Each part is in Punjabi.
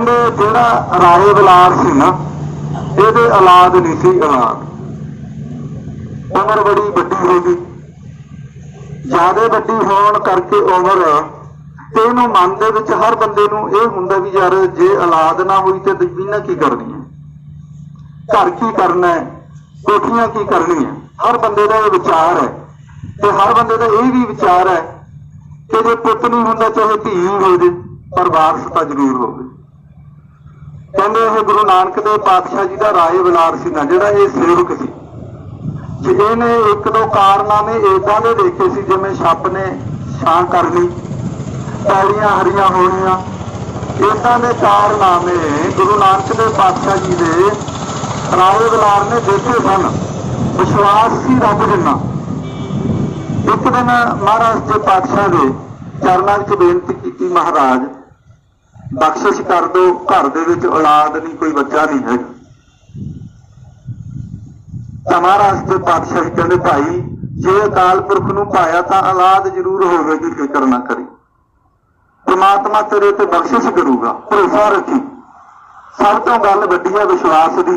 ਕਹਿੰਦੇ ਜਿਹੜਾ ਰਾਏ ਬਲਾਰ ਸੀ ਨਾ, ਇਹਦੇ ਔਲਾਦ ਨਹੀਂ ਸੀ ਔਲਾਦ ਉਮਰ ਬੜੀ ਵੱਡੀ ਹੋ ਗਈ। ਜ਼ਿਆਦਾ ਵੱਡੀ ਹੋਣ ਕਰਕੇ ਉਮਰ ਤੇ ਇਹਨੂੰ ਮਨ ਦੇ ਵਿੱਚ ਹਰ ਬੰਦੇ ਨੂੰ ਇਹ ਹੁੰਦਾ ਵੀ ਯਾਰ ਜੇ ਔਲਾਦ ਨਾ ਹੋਈ ਤੇ ਜ਼ਮੀਨਾਂ ਕੀ ਹੈ? ਘਰ ਕੀ ਕਰਨਾ ਹੈ? ਕੋਠੀਆਂ ਕੀ ਕਰਨੀਆਂ? ਹਰ ਬੰਦੇ ਦਾ ਇਹ ਵਿਚਾਰ ਹੈ। ਤੇ ਹਰ ਬੰਦੇ ਦਾ ਇਹ ਵੀ ਵਿਚਾਰ ਹੈ ਕਿ ਜੇ ਪੁੱਤ ਨਹੀਂ ਹੁੰਦਾ, ਚਾਹੇ ਧੀ ਹੋ ਜੇ ਪਰ ਵਾਰਸ ਤਾਂ ਜ਼ਰੂਰ ਹੋਵੇ। ਕਹਿੰਦੇ ਇਹ ਗੁਰੂ ਨਾਨਕ ਦੇਵ ਪਾਤਸ਼ਾਹ ਜੀ ਦਾ ਰਾਏ ਬਲਾਰ ਸੀ ਨਾ, ਜਿਹੜਾ ਇਹ ਸੇਵਕ ਸੀ। ਜੇ ਇਹਨੇ ਇੱਕ ਦੋ ਕਾਰਨਾਮੇ ਏਦਾਂ ਦੇ ਦੇਖੇ ਸੀ ਜਿਵੇਂ ਛੱਪ ਨੇ ਛਾਂ ਕਰ ਲਈ, ਪੈੜੀਆਂ ਹਰੀਆਂ ਹੋਣੀਆਂ। ਏਦਾਂ ਦੇ ਕਾਰਨਾਮੇ ਗੁਰੂ ਨਾਨਕ ਦੇਵ ਪਾਤਸ਼ਾਹ ਜੀ ਦੇ ਰਾਏ ਬਲਾਰ ਨੇ ਦੇਖੇ ਸਨ। ਵਿਸ਼ਵਾਸ ਸੀ ਰੱਬ ਜਿੰਨਾ। ਇੱਕ ਦਿਨ ਮਹਾਰਾਜ ਦੇ ਪਾਤਸ਼ਾਹ ਦੇ ਚਰਨਾਂ ਵਿੱਚ ਬੇਨਤੀ ਕੀਤੀ, ਮਹਾਰਾਜ ਬਖਸ਼ਿਸ਼ ਕਰ ਦਿਓ ਘਰ ਦੇ ਵਿੱਚ ਔਲਾਦ ਨਹੀਂ, ਕੋਈ ਬੱਚਾ ਨਹੀਂ ਹੈ ਮਹਾਰਾਜ ਦੇ ਪਾਤਸ਼ਾਹ ਕਹਿੰਦੇ, ਭਾਈ, ਜੇ ਅਕਾਲ ਪੁਰਖ ਨੂੰ ਪਾਇਆ ਤਾਂ ਔਲਾਦ ਜ਼ਰੂਰ ਹੋਵੇਗੀ ਫਿਕਰ ਨਾ ਕਰੀ। ਪ੍ਰਮਾਤਮਾ ਤੇਰੇ ਤੇ ਬਖਸ਼ਿਸ਼ ਕਰੂਗਾ, ਭਰੋਸਾ ਰੱਖੀ। ਸਭ ਤੋਂ ਗੱਲ ਵੱਡੀ ਹੈ ਵਿਸ਼ਵਾਸ ਦੀ।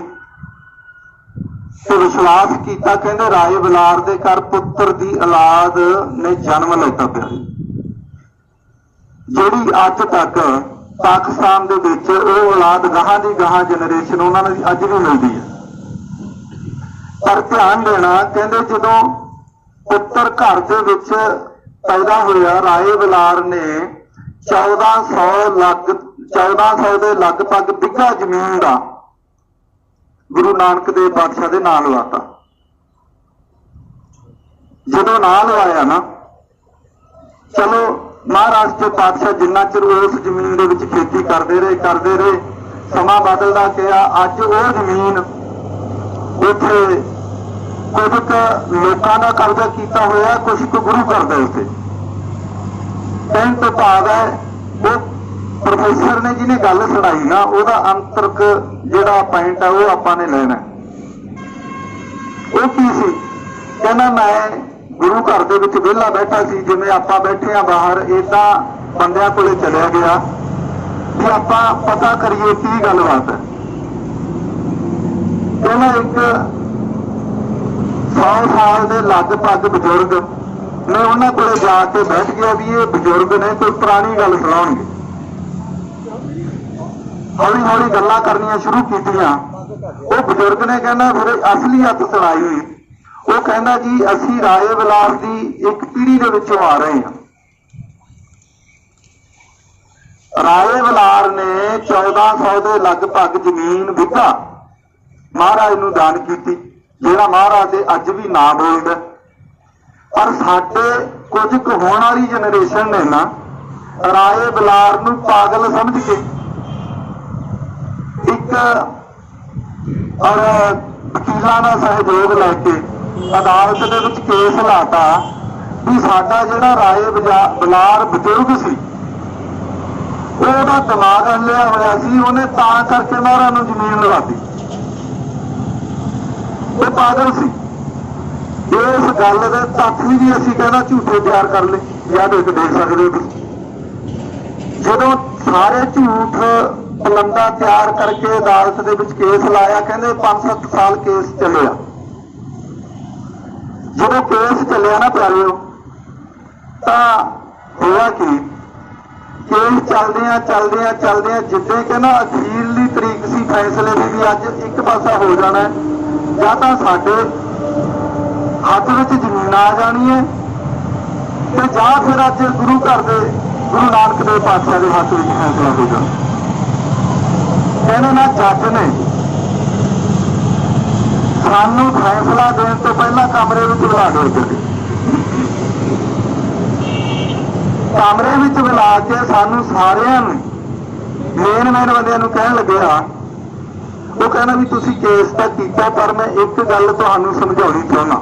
ਤੇ ਵਿਸ਼ਵਾਸ ਕੀਤਾ, ਕਹਿੰਦੇ, ਰਾਏ ਬਲਾਰ ਦੇ ਘਰ ਪੁੱਤਰ ਦੀ ਔਲਾਦ ਨੇ ਜਨਮ ਲੈਤਾ ਪਿਆ। ਜਿਹੜੀ ਅੱਜ ਤੱਕ ਪਾਕਿਸਤਾਨ ਦੇ ਵਿੱਚ ਉਹ ਔਲਾਦ ਗਾਹਾਂ ਦੀ ਗਾਹਾਂ ਜਨਰੇਸ਼ਨ ਉਹਨਾਂ ਨੂੰ ਅੱਜ ਵੀ ਮਿਲਦੀ ਹੈ। ਪਰ ਧਿਆਨ ਦੇਣਾ, ਕਹਿੰਦੇ ਜਦੋਂ ਪੁੱਤਰ ਘਰ ਦੇ ਵਿੱਚ ਪੈਦਾ ਹੋਇਆ, ਰਾਏ ਬਲਾਰ ਨੇ 1400 ਲੱਖ 1400 ਦੇ ਲਗਭਗ ਬਿੱਘਾ ਜ਼ਮੀਨ ਦਾ ਗੁਰੂ ਨਾਨਕ ਦੇਵ ਪਾਤਸ਼ਾਹ ਦੇ ਨਾਂ ਲਵਾਤਾ। ਜਦੋਂ ਨਾਂ ਲਵਾਇਆ ਨਾ, ਚਲੋ ਮਹਾਰਾਜ ਪਾਤਸ਼ਾਹ ਜਿੰਨਾ ਚਿਰ ਉਸ ਜ਼ਮੀਨ ਦੇ ਵਿੱਚ ਖੇਤੀ ਕਰਦੇ ਰਹੇ ਕਰਦੇ ਰਹੇ, ਸਮਾਂ ਬਦਲਦਾ ਗਿਆ, ਅੱਜ ਉਹ ਜ਼ਮੀਨ ਉੱਥੇ ਕੁਝ ਲੋਕਾਂ ਦਾ ਕਬਜ਼ਾ ਕੀਤਾ ਹੋਇਆ, ਕੁਝ ਕੁ ਗੁਰੂ ਕਰਦਾ ਉੱਥੇ ਕਹਿਣ ਤੋਂ ਭਾਵ ਹੈ, ਉਹ ਪ੍ਰੋਫੈਸਰ ਨੇ ਜਿਹਨੇ ਗੱਲ ਸੁਣਾਈ ਨਾ, ਉਹਦਾ ਅੰਤਰਕ ਜਿਹੜਾ ਪੁਆਇੰਟ ਆ, ਉਹ ਆਪਾਂ ਨੇ ਲੈਣਾ। ਉਹ ਕੀ ਸੀ? ਕਹਿੰਦਾ ਮੈਂ ਗੁਰੂ ਘਰ ਦੇ ਵਿੱਚ ਵਿਹਲਾ ਬੈਠਾ ਸੀ, ਜਿਵੇਂ ਆਪਾਂ ਬੈਠੇ ਆ ਬਾਹਰ, ਏਦਾਂ ਬੰਦਿਆਂ ਕੋਲੇ ਚਲਿਆ ਗਿਆ। ਵੀ ਆਪਾਂ ਪਤਾ ਕਰੀਏ ਕੀ ਗੱਲਬਾਤ ਹੈ। ਕਹਿੰਦਾ ਇੱਕ 100 ਸਾਲ ਦੇ ਲਗਭਗ ਬਜ਼ੁਰਗ ਮੈਂ ਉਹਨਾਂ ਕੋਲੇ ਜਾ ਕੇ ਬੈਠ ਗਿਆ ਵੀ ਇਹ ਬਜ਼ੁਰਗ ਨੇ ਕੋਈ ਪੁਰਾਣੀ ਗੱਲ ਸੁਣਾਉਣਗੇ। ਹੌਲੀ ਹੌਲੀ ਗੱਲਾਂ ਕਰਨੀਆਂ ਸ਼ੁਰੂ ਕੀਤੀਆਂ। ਉਹ ਬਜ਼ੁਰਗ ਨੇ ਕਹਿੰਦਾ ਫਿਰ ਅਸਲੀਅਤ ਸੁਣਾਈ ਹੋਈ। ਉਹ ਕਹਿੰਦਾ ਜੀ, ਅਸੀਂ ਰਾਏ ਬਲਾਸ ਦੀ ਇੱਕ ਪੀੜ੍ਹੀ ਦੇ ਵਿੱਚੋਂ ਆ ਰਹੇ ਹਾਂ। ਰਾਏ ਬਲਾਰ ਨੇ 1400 ਦੇ ਲਗਭਗ ਜ਼ਮੀਨ ਵਿਕਾ ਮਹਾਰਾਜ ਨੂੰ ਦਾਨ ਕੀਤੀ, ਜਿਹੜਾ ਮਹਾਰਾਜ ਦੇ ਅੱਜ ਵੀ ਨਾਮ ਬੋਲਦਾ ਪਰ ਸਾਡੇ ਕੁਝ ਕੁ ਹੋਣ ਵਾਲੀ ਜਨਰੇਸ਼ਨ ਨੇ ਨਾ, ਰਾਏ ਬਲਾਰ ਨੂੰ ਪਾਗਲ ਸਮਝ ਕੇ ਇੱਕ ਔਰ ਵਕੀਲਾਂ ਦਾ ਸਹਿਯੋਗ ਲੈ ਕੇ ਅਦਾਲਤ ਦੇ ਵਿੱਚ ਕੇਸ ਲਾਤਾ ਵੀ ਸਾਡਾ ਜਿਹੜਾ ਰਾਏ ਬਜਾ- ਬਲਾਰ ਬਜ਼ੁਰਗ ਸੀ, ਉਹਦਾ ਦਿਮਾਗ ਹੱਲਿਆ ਹੋਇਆ ਸੀ, ਉਹਨੇ ਤਾਂ ਕਰਕੇ ਮਹਾਰਾਜ ਨੂੰ ਜ਼ਮੀਨ ਲਵਾਤੀ ਉਹ ਪਾਗਲ ਸੀ। ਇਸ ਗੱਲ ਦੇ ਤੱਥ ਵੀ ਅਸੀਂ ਕਹਿੰਦਾ ਝੂਠੇ ਤਿਆਰ ਕਰ ਲਏ, ਜਾਂ ਦੇਖ ਦੇਖ ਸਕਦੇ ਹੋ ਤੁਸੀਂ ਜਦੋਂ ਸਾਰੇ ਝੂਠ ਪਲੰਦਾ ਤਿਆਰ ਕਰਕੇ ਅਦਾਲਤ ਦੇ ਵਿੱਚ ਕੇਸ ਲਾਇਆ, ਕਹਿੰਦੇ 5-7 ਸਾਲ ਕੇਸ ਚੱਲਿਆ। ਜਦੋਂ ਕੇਸ ਚੱਲਿਆ ਨਾ ਪਿਆਰਿਓ, ਤਾਂ ਹੋਇਆ ਕੀ? ਕੇਸ ਚੱਲਦਿਆਂ ਚੱਲਦਿਆਂ ਚੱਲਦਿਆਂ ਜਿੱਦੇ ਕਿ ਨਾ ਅਖੀਰਲੀ ਤਰੀਕ ਸੀ, ਫੈਸਲੇ ਦੀ ਵੀ ਅੱਜ ਇੱਕ ਪਾਸਾ ਹੋ ਜਾਣਾ ਜਾਂ ਤਾਂ ਸਾਡੇ ਹੱਥ ਵਿੱਚ ਜ਼ਮੀਨ ਆ ਜਾਣੀ ਹੈ, ਤੇ ਜਾਂ ਫਿਰ ਅੱਜ ਗੁਰੂ ਘਰ ਦੇ, ਗੁਰੂ ਨਾਨਕ ਦੇਵ ਪਾਤਸ਼ਾਹ ਦੇ ਹੱਥ ਵਿੱਚ ਫੈਸਲਾ ਹੋ ਜਾਣਾ। ਕਹਿੰਦੇ ਨਾ ਜੱਜ ਨੇ ਸਾਨੂੰ ਫੈਸਲਾ ਦੇਣ ਤੋਂ ਪਹਿਲਾਂ ਕਮਰੇ ਵਿੱਚ ਬੁਲਾ ਦਿਓ ਜੀ ਕਮਰੇ ਵਿੱਚ ਬੁਲਾ ਕੇ ਸਾਨੂੰ ਸਾਰਿਆਂ ਨੂੰ ਮੇਨ ਮੇਨ ਬੰਦਿਆਂ ਨੂੰ ਕਹਿਣ ਲੱਗਿਆ ਉਹ ਕਹਿੰਦਾ ਵੀ ਤੁਸੀਂ ਕੇਸ ਤਾਂ ਕੀਤਾ, ਪਰ ਮੈਂ ਇੱਕ ਗੱਲ ਤੁਹਾਨੂੰ ਸਮਝਾਉਣੀ ਚਾਹੁੰਦਾ।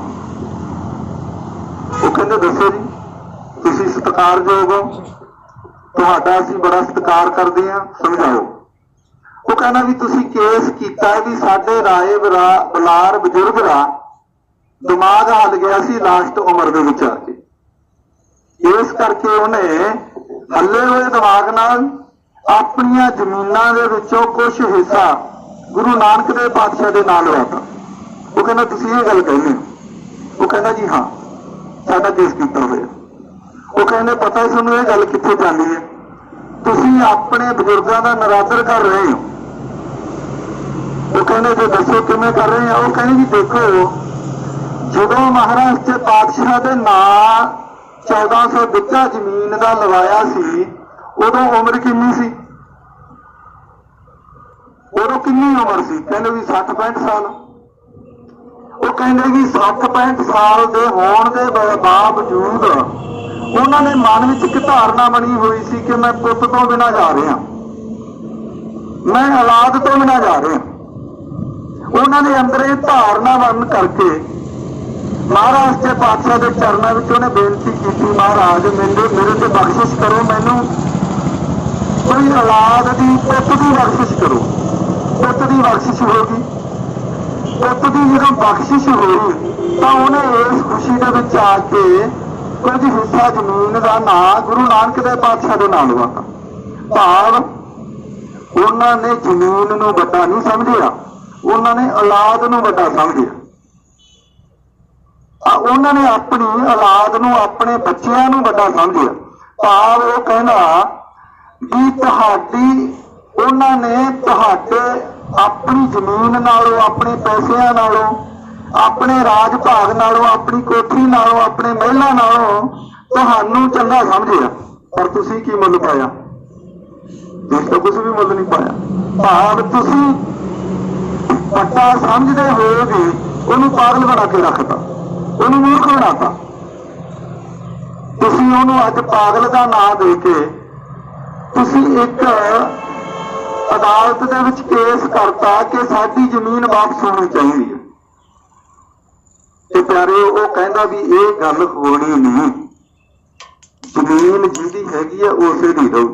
ਉਹ ਕਹਿੰਦੇ, ਦੱਸੋ ਜੀ, ਤੁਸੀਂ ਸਤਿਕਾਰਯੋਗ ਹੋ। ਤੁਹਾਡਾ ਅਸੀਂ ਬੜਾ ਸਤਿਕਾਰ ਕਰਦੇ ਹਾਂ, ਸਮਝਾਓ। ਉਹ ਕਹਿੰਦਾ ਵੀ ਤੁਸੀਂ ਕੇਸ ਕੀਤਾ ਹੈ ਵੀ ਸਾਡੇ ਰਾਏ ਬਰਾ- ਬਲਾਰ ਬਜ਼ੁਰਗ ਦਾ ਦਿਮਾਗ ਹੱਲ ਗਿਆ ਸੀ ਲਾਸਟ ਉਮਰ ਦੇ ਵਿੱਚ ਆ ਕੇ ਇਸ ਕਰਕੇ ਉਹਨੇ ਹੱਲੇ ਹੋਏ ਦਿਮਾਗ ਨਾਲ ਆਪਣੀਆਂ ਜ਼ਮੀਨਾਂ ਦੇ ਵਿੱਚੋਂ ਕੁਝ ਹਿੱਸਾ ਗੁਰੂ ਨਾਨਕ ਦੇਵ ਪਾਤਸ਼ਾਹ ਦੇ ਨਾਲ ਲਾਤਾ ਉਹ ਕਹਿੰਦਾ, ਤੁਸੀਂ ਇਹ ਗੱਲ ਕਹਿੰਦੇ ਹੋ? ਉਹ ਕਹਿੰਦਾ, ਜੀ ਹਾਂ, ਸਾਡਾ ਕੇਸ ਕੀਤਾ ਹੋਇਆ ਉਹ ਕਹਿੰਦੇ, ਪਤਾ ਹੈ ਤੁਹਾਨੂੰ ਇਹ ਗੱਲ ਕਿੱਥੇ ਜਾਂਦੀ ਹੈ? ਤੁਸੀਂ ਆਪਣੇ ਬਜ਼ੁਰਗਾਂ ਦਾ ਨਰਾਦਰ ਕਰ ਰਹੇ ਹੋ। ਉਹ ਕਹਿੰਦੇ, ਜੇ ਦੱਸੋ ਕਿਵੇਂ ਕਰ ਰਹੇ ਆ? ਉਹ ਕਹਿੰਦੇ ਜੀ, ਦੇਖੋ, ਜਦੋਂ ਮਹਾਰਾਜ ਤੇ ਪਾਤਸ਼ਾਹ ਦੇ ਨਾਂ 1400 ਬਿੱਗਾ ਜ਼ਮੀਨ ਦਾ ਲਵਾਇਆ ਸੀ, ਉਦੋਂ ਉਮਰ ਕਿੰਨੀ ਸੀ? ਉਦੋਂ ਕਿੰਨੀ ਉਮਰ ਸੀ? ਕਹਿੰਦੇ ਵੀ 60 65 ਸਾਲ। ਉਹ ਕਹਿੰਦੇ ਵੀ 60 65 ਸਾਲ ਦੇ ਹੋਣ ਦੇ ਬਾਵਜੂਦ ਉਹਨਾਂ ਨੇ ਮਨ ਵਿੱਚ ਇੱਕ ਧਾਰਨਾ ਬਣੀ ਹੋਈ ਸੀ ਕਿ ਮੈਂ ਪੁੱਤ ਤੋਂ ਬਿਨਾਂ ਜਾ ਰਿਹਾ। ਮੈਂ ਔਲਾਦ ਤੋਂ ਬਿਨਾਂ ਜਾ ਰਿਹਾ। ਉਹਨਾਂ ਨੇ ਅੰਦਰ ਇਹ ਧਾਰਨਾ ਬਣ ਕਰਕੇ ਮਹਾਰਾਜ ਦੇ ਪਾਤਸ਼ਾਹ ਦੇ ਚਰਨਾਂ ਵਿੱਚ ਉਹਨੇ ਬੇਨਤੀ ਕੀਤੀ, ਮਹਾਰਾਜ, ਮੈਨੂੰ ਮੇਰੇ ਤੇ ਬਖਸ਼ਿਸ਼ ਕਰੋ, ਮੈਨੂੰ ਕੋਈ ਔਲਾਦ ਦੀ, ਪੁੱਤ ਦੀ ਬਖਸ਼ਿਸ਼ ਕਰੋ। ਪੁੱਤ ਦੀ ਬਖਸ਼ਿਸ਼ ਹੋਗੀ ਪੁੱਤ ਦੀ ਜਦੋਂ ਬਖਸ਼ਿਸ਼ ਹੋਈ ਤਾਂ ਉਹਨੇ ਇਸ ਖੁਸ਼ੀ ਦੇ ਵਿੱਚ ਆ ਕੇ ਕੁਝ ਹਿੱਸਾ ਜ਼ਮੀਨ ਦਾ ਨਾਂ ਗੁਰੂ ਨਾਨਕ ਦੇਵ ਪਾਤਸ਼ਾਹ ਦੇ ਨਾਮ ਲਵਾਤਾ ਭਾਵ ਉਹਨਾਂ ਨੇ ਜ਼ਮੀਨ ਨੂੰ ਵੱਡਾ ਨਹੀਂ ਸਮਝਿਆ, ਉਹਨਾਂ ਨੇ ਔਲਾਦ ਨੂੰ ਵੱਡਾ ਸਮਝਿਆ। ਉਹਨਾਂ ਨੇ ਆਪਣੀ ਔਲਾਦ ਨੂੰ ਆਪਣੇ ਬੱਚਿਆਂ ਨੂੰ ਵੱਡਾ ਸਮਝਿਆ। ਭਾਵ ਉਹ ਕਹਿੰਦਾ ਵੀ ਤੁਹਾਡੀ, ਉਹਨਾਂ ਨੇ ਤੁਹਾਡੇ ਆਪਣੀ ਜ਼ਮੀਨ ਨਾਲੋਂ, ਆਪਣੇ ਪੈਸਿਆਂ ਨਾਲੋਂ ਆਪਣੇ ਰਾਜ ਭਾਗ ਨਾਲੋਂ, ਆਪਣੀ ਕੋਠੀ ਨਾਲੋਂ, ਆਪਣੇ ਮਹਿਲਾਂ ਨਾਲੋਂ ਤੁਹਾਨੂੰ ਚੰਗਾ ਸਮਝਿਆ। ਪਰ ਤੁਸੀਂ ਕੀ ਮੁੱਲ ਪਾਇਆ? ਤੁਸੀਂ ਤਾਂ ਕੁਝ ਵੀ ਮੁੱਲ ਨਹੀਂ ਪਾਇਆ। ਭਾਵ ਤੁਸੀਂ ਵੱਡਾ ਸਮਝਦੇ ਹੋਏ ਉਹਨੂੰ ਪਾਗਲ ਬਣਾ ਕੇ ਰੱਖਤਾ। ਉਹਨੂੰ ਮੂਰਖ ਬਣਾਤਾ। ਤੁਸੀਂ ਉਹਨੂੰ ਅੱਜ ਪਾਗਲ ਦਾ ਨਾਂ ਦੇ ਕੇ ਤੁਸੀਂ ਇੱਕ ਅਦਾਲਤ ਦੇ ਵਿੱਚ ਕੇਸ ਕਰਤਾ ਕਿ ਸਾਡੀ ਜ਼ਮੀਨ ਵਾਪਸ ਹੋਣੀ ਚਾਹੀਦੀ ਹੈ। ਤੇ ਪਿਆਰੇ, ਉਹ ਕਹਿੰਦਾ ਵੀ ਇਹ ਗੱਲ ਹੋਣੀ ਨਹੀਂ। ਜ਼ਮੀਨ ਜਿਹਦੀ ਹੈਗੀ ਆ ਉਸੇ ਦੀ ਰਹੂ।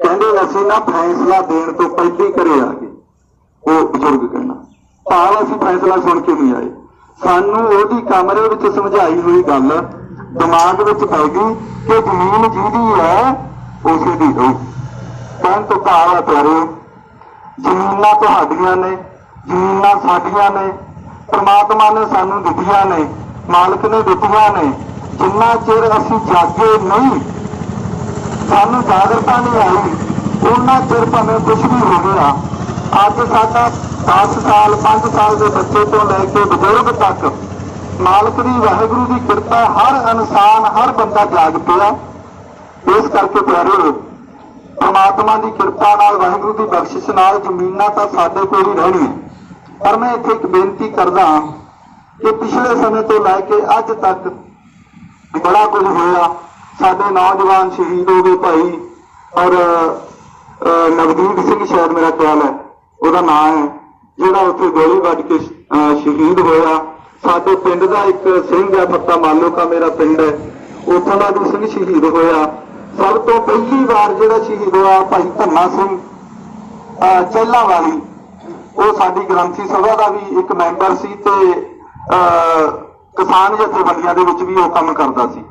ਕਹਿੰਦੇ ਅਸੀਂ ਨਾ ਫੈਸਲਾ ਦੇਣ ਤੋਂ ਪਹਿਲਾਂ ਹੀ ਆ ਗਏ, ਉਹ ਬਜ਼ੁਰਗ ਕਹਿੰਦਾ। ਭਾਵ ਅਸੀਂ ਫੈਸਲਾ ਸੁਣ ਕੇ ਨਹੀਂ ਆਏ। ਸਾਨੂੰ ਉਹਦੀ ਕਮਰੇ ਵਿੱਚ ਸਮਝਾਈ ਹੋਈ ਗੱਲ ਦਿਮਾਗ ਵਿੱਚ ਪੈ ਗਈ ਕਿ ਜ਼ਮੀਨ ਜਿਹਦੀ ਹੈ ਉਸੇ ਦੀ ਰਹੂ। ਕਹਿਣ ਤੋਂ ਭਾਵ ਹੈ ਪਿਆਰੇ, ਜ਼ਮੀਨਾਂ ਤੁਹਾਡੀਆਂ ਨੇ, ਜ਼ਮੀਨਾਂ ਸਾਡੀਆਂ ਨੇ। ਪ੍ਰਮਾਤਮਾ ਨੇ ਸਾਨੂੰ ਦਿੱਤੀਆਂ ਨੇ, ਮਾਲਕ ਨੇ ਦਿੱਤੀਆਂ ਨੇ, ਜਿੰਨਾ ਚਿਰ ਅਸੀਂ ਜਾਗੇ ਨਹੀਂ, ਸਾਨੂੰ ਜਾਗਰਤਾ ਨਹੀਂ ਆਈ, ਉਹਨਾਂ ਚਿਰ ਭਾਵੇਂ ਕੁਝ ਵੀ ਹੋ ਗਿਆ। ਅੱਜ ਸਾਡਾ 10 ਸਾਲ 5 ਸਾਲ ਦੇ ਬੱਚੇ ਤੋਂ ਲੈ ਕੇ ਬਜ਼ੁਰਗ ਤੱਕ ਮਾਲਕ ਦੀ, ਵਾਹਿਗੁਰੂ ਦੀ ਕਿਰਪਾ ਹਰ ਇਨਸਾਨ, ਹਰ ਬੰਦਾ ਜਾਗ ਪਿਆ। ਇਸ ਕਰਕੇ ਪਿਆਰੇ, ਪਰਮਾਤਮਾ ਦੀ ਕਿਰਪਾ ਨਾਲ, ਵਾਹਿਗੁਰੂ ਦੀ ਬਖਸ਼ਿਸ਼ ਨਾਲ ਜ਼ਮੀਨਾਂ ਤਾਂ ਸਾਡੇ ਕੋਲ ਹੀ ਰਹਿਣੀਆਂ ਪਰ ਮੈਂ ਇੱਥੇ ਇੱਕ ਬੇਨਤੀ ਕਰਦਾ ਕਿ ਪਿਛਲੇ ਸਮੇਂ ਤੋਂ ਲੈ ਕੇ ਅੱਜ ਤੱਕ ਬੜਾ ਕੁਝ ਹੋਇਆ। ਸਾਡੇ ਨੌਜਵਾਨ ਸ਼ਹੀਦ ਹੋ ਗਏ ਭਾਈ ਔਰ ਨਵਦੀਪ ਸਿੰਘ ਸ਼ਾਇਦ ਮੇਰਾ ਖਿਆਲ ਹੈ ਉਹਦਾ ਨਾਮ ਹੈ ਜਿਹੜਾ ਉੱਥੇ ਗੋਲੀ ਵੱਜ ਕੇ ਸ਼ਹੀਦ ਹੋਇਆ। ਸਾਡੇ ਪਿੰਡ ਦਾ ਇੱਕ ਸਿੰਘ ਹੈ ਫੱਤਾ ਮਾਲੋਕਾ ਮੇਰਾ ਪਿੰਡ ਹੈ ਉੱਥੋਂ ਦਾ ਵੀ ਸਿੰਘ ਸ਼ਹੀਦ ਹੋਇਆ। ਸਭ ਤੋਂ ਪਹਿਲੀ ਵਾਰ ਜਿਹੜਾ ਸ਼ਹੀਦ ਹੋਇਆ ਭਾਈ ਧੰਨਾ ਸਿੰਘ ਅਹ, ਚਹਿਲਾਂ ਵਾਲੀ। ਉਹ ਸਾਡੀ ਗ੍ਰੰਥੀ ਸਭਾ ਦਾ ਵੀ ਇੱਕ ਮੈਂਬਰ ਸੀ ਤੇ ਕਿਸਾਨ ਜਥੇਬੰਦੀਆਂ ਦੇ ਵਿੱਚ ਵੀ ਉਹ ਕੰਮ ਕਰਦਾ ਸੀ।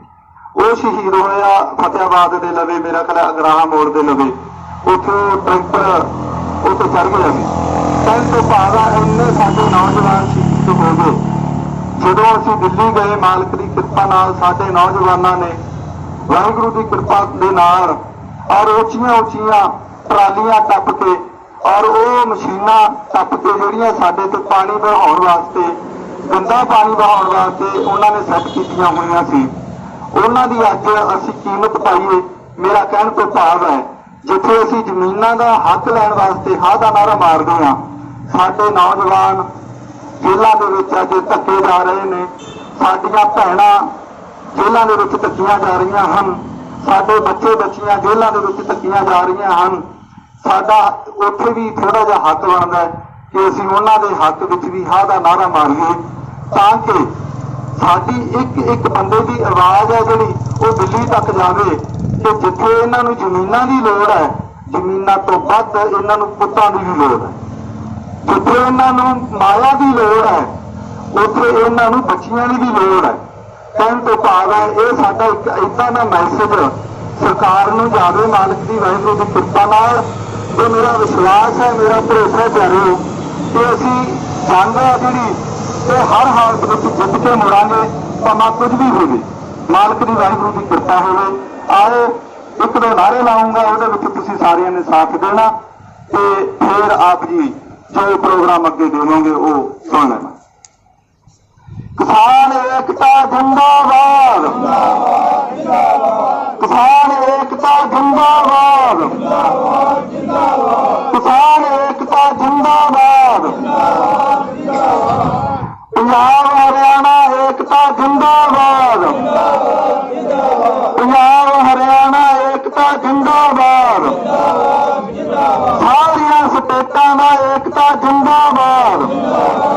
ਉਹ ਸ਼ਹੀਦ ਹੋਇਆ ਫਤਿਆਬਾਦ ਦੇ ਲਵੇ, ਮੇਰਾ ਖਿਆਲ ਅਗਰਾਹਾ ਮੋੜ ਦੇ ਲਵੇ। ਉੱਥੇ ਟਰੈਕਟਰ ਉੱਥੇ ਚੜ ਗਿਆ ਸੀ। ਕਹਿਣ ਤੋਂ ਭਾਵ ਇੰਨੇ ਸਾਡੇ ਨੌਜਵਾਨ ਸ਼ਹੀਦ ਹੋ ਗਏ। ਜਦੋਂ ਅਸੀਂ ਦਿੱਲੀ ਗਏ, ਮਾਲਕ ਦੀ ਕਿਰਪਾ ਨਾਲ ਸਾਡੇ ਨੌਜਵਾਨਾਂ ਨੇ ਵਾਹਿਗੁਰੂ ਦੀ ਕਿਰਪਾ ਦੇ ਨਾਲ ਔਰ ਉੱਚੀਆਂ ਉੱਚੀਆਂ ਟਰਾਲੀਆਂ ਟੱਪ ਕੇ ਔਰ ਉਹ ਮਸ਼ੀਨਾਂ ਟੱਪ ਕੇ ਜਿਹੜੀਆਂ ਸਾਡੇ ਤੇ ਪਾਣੀ ਵਹਾਉਣ ਵਾਸਤੇ, ਗੰਦਾ ਪਾਣੀ ਵਹਾਉਣ ਵਾਸਤੇ ਉਹਨਾਂ ਨੇ ਸੈੱਟ ਕੀਤੀਆਂ ਹੋਈਆਂ ਸੀ। ਉਹਨਾਂ ਦੀ ਅੱਜ ਅਸੀਂ ਕੀਮਤ ਪਾਈਏ, ਮੇਰਾ ਕਹਿਣ ਤੋਂ ਭਾਵ ਹੈ, ਜਿੱਥੇ ਅਸੀਂ ਜ਼ਮੀਨਾਂ ਦਾ ਹੱਕ ਲੈਣ ਵਾਸਤੇ ਹਾਂ ਦਾ ਨਾਰਾ ਮਾਰਦੇ ਹਾਂ, ਸਾਡੇ ਨੌਜਵਾਨ ਜੇਲ੍ਹਾਂ ਦੇ ਵਿੱਚ ਅੱਜ ਧੱਕੇ ਜਾ ਰਹੇ ਨੇ। ਸਾਡੀਆਂ ਭੈਣਾਂ ਜੇਲ੍ਹਾਂ ਦੇ ਵਿੱਚ ਧੱਕੀਆਂ ਜਾ ਰਹੀਆਂ ਹਨ। ਸਾਡੇ ਬੱਚੇ ਬੱਚੀਆਂ ਜੇਲ੍ਹਾਂ ਦੇ ਵਿੱਚ ਧੱਕੀਆਂ ਜਾ ਰਹੀਆਂ ਹਨ। ਸਾਡਾ ਉੱਥੇ ਵੀ ਥੋੜਾ ਜਿਹਾ ਹੱਕ ਬਣਦਾ ਕਿ ਅਸੀਂ ਉਹਨਾਂ ਦੇ ਹੱਕ ਵਿੱਚ ਵੀ ਹਾਂ ਦਾ ਨਾਰਾ ਮਾਰੀਏ, ਤਾਂ ਕਿ ਸਾਡੀ ਇੱਕ ਇੱਕ ਬੰਦੇ ਦੀ ਆਵਾਜ਼ ਹੈ ਜਿਹੜੀ ਉਹ ਦਿੱਲੀ ਤੱਕ ਜਾਵੇ ਕਿ ਜਿੱਥੇ ਇਹਨਾਂ ਨੂੰ ਜ਼ਮੀਨਾਂ ਦੀ ਲੋੜ ਹੈ, ਜ਼ਮੀਨਾਂ ਤੋਂ ਵੱਧ ਇਹਨਾਂ ਨੂੰ ਪੁੱਤਾਂ ਦੀ ਵੀ ਲੋੜ ਹੈ। ਜਿੱਥੇ ਇਹਨਾਂ ਨੂੰ ਮਾਇਆ ਦੀ ਲੋੜ ਹੈ, ਉੱਥੇ ਇਹਨਾਂ ਨੂੰ ਬੱਚੀਆਂ ਦੀ ਵੀ ਲੋੜ ਹੈ। ਕਹਿਣ ਤੋਂ ਭਾਵ ਹੈ, ਇਹ ਸਾਡਾ ਇੱਕ ਇਦਾਂ ਦਾ ਮੈਸੇਜ ਸਰਕਾਰ ਨੂੰ ਜਾਵੇ ਮਾਲਕ ਦੀ ਵਾਹਿਗੁਰੂ ਦੀ ਕਿਰਪਾ ਨਾਲ ਤੇ ਮੇਰਾ ਵਿਸ਼ਵਾਸ ਹੈ, ਮੇਰਾ ਭਰੋਸਾ ਚਾਰੋ ਕਿ ਅਸੀਂ ਜੰਗ ਆ ਜਿਹੜੀ ਤੇ ਹਰ ਹਾਲਤ ਵਿੱਚ ਜਿੱਤ ਕੇ ਮੁੜਾਂਗੇ ਭਾਵੇਂ ਕੁਝ ਵੀ ਹੋਵੇ। ਮਾਲਕ ਦੀ ਵਾਹਿਗੁਰੂ ਦੀ ਕਿਰਪਾ ਹੋਵੇ। ਆਓ, ਇੱਕ ਦੋ ਨਾਰੇ ਲਾਉਂਗਾ, ਉਹਦੇ ਵਿੱਚ ਤੁਸੀਂ ਸਾਰਿਆਂ ਨੇ ਸਾਥ ਦੇਣਾ ਤੇ ਫਿਰ ਆਪ ਜੀ ਜੋ ਪ੍ਰੋਗਰਾਮ ਅੱਗੇ ਦੇਵੋਗੇ, ਉਹ ਸੁਣ ਲੈਣਾ। ਕਿਸਾਨ ਏਕਤਾ ਜਿੰਦਾਬਾਦ ਕਿਸਾਨ ਏਕਤਾ ਜਿੰਦਾਬਾਦ ਕਿਸਾਨ ਏਕਤਾ ਜਿੰਦਾਬਾਦ ਪੰਜਾਬ ਹਰਿਆਣਾ ਏਕਤਾ ਜਿੰਦਾਬਾਦ ਪੰਜਾਬ ਹਰਿਆਣਾ ਏਕਤਾ ਜਿੰਦਾਬਾਦ ਸਾਰੀਆਂ ਸਟੇਟਾਂ ਦਾ ਏਕਤਾ ਜਿੰਦਾਬਾਦ।